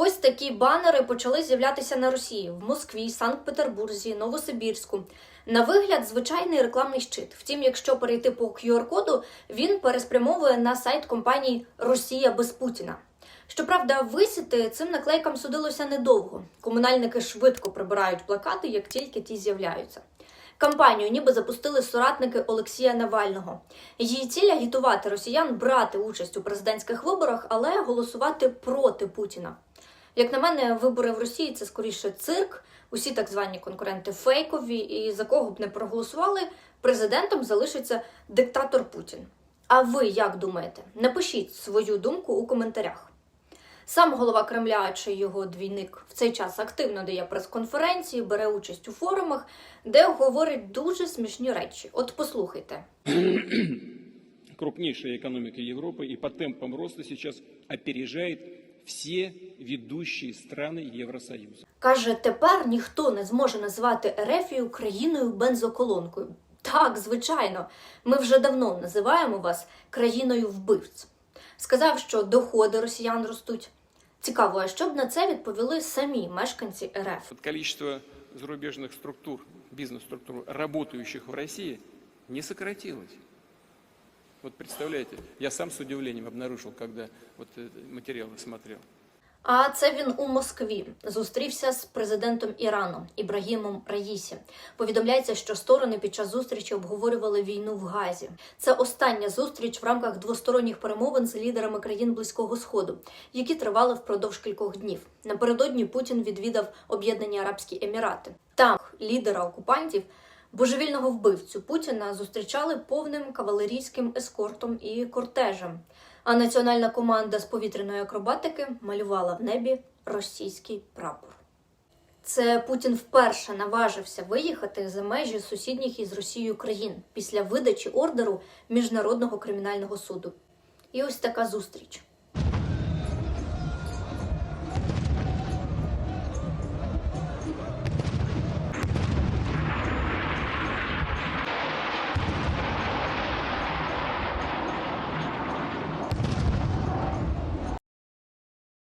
Ось такі банери почали з'являтися на Росії в Москві, Санкт-Петербурзі, Новосибірську. На вигляд звичайний рекламний щит. Втім, якщо перейти по QR-коду, він переспрямовує на сайт компанії Росія без Путіна. Щоправда, висіти цим наклейкам судилося недовго. Комунальники швидко прибирають плакати, як тільки ті з'являються. Кампанію ніби запустили соратники Олексія Навального. Її ціль агітувати росіян брати участь у президентських виборах, але голосувати проти Путіна. Як на мене, вибори в Росії це скоріше цирк. Усі так звані конкуренти фейкові, і за кого б не проголосували, президентом залишиться диктатор Путін. А ви як думаєте? Напишіть свою думку у коментарях. Сам голова Кремля чи його двійник в цей час активно дає прес-конференції, бере участь у форумах, де говорить дуже смішні речі. От послухайте. крупнейшая экономика Европы и по темпам роста сейчас опережает все ведущие страны Евросоюза. Каже, тепер ніхто не зможе називати Ерефію країною бензоколонкою. Так, звичайно, ми вже давно називаємо вас країною вбивць. Сказав, що доходи росіян ростуть. Цікаво, а що б на це відповіли самі мешканці РФ? Вот количество зарубежных структур, бизнес-структур, работающих в России, не сократилось. Вот представляете, я сам с удивлением обнаружил, когда вот э, материалы смотрел. А це він у Москві зустрівся з президентом Ірану Ібрагімом Раїсі. Повідомляється, що сторони під час зустрічі обговорювали війну в Газі. Це остання зустріч в рамках двосторонніх перемовин з лідерами країн Близького Сходу, які тривали впродовж кількох днів. Напередодні Путін відвідав Об'єднані Арабські Емірати. Там лідера окупантів. Божевільного вбивцю Путіна зустрічали повним кавалерійським ескортом і кортежем. А національна команда з повітряної акробатики малювала в небі російський прапор. Це Путін вперше наважився виїхати за межі сусідніх із Росією країн після видачі ордеру Міжнародного кримінального суду. І ось така зустріч.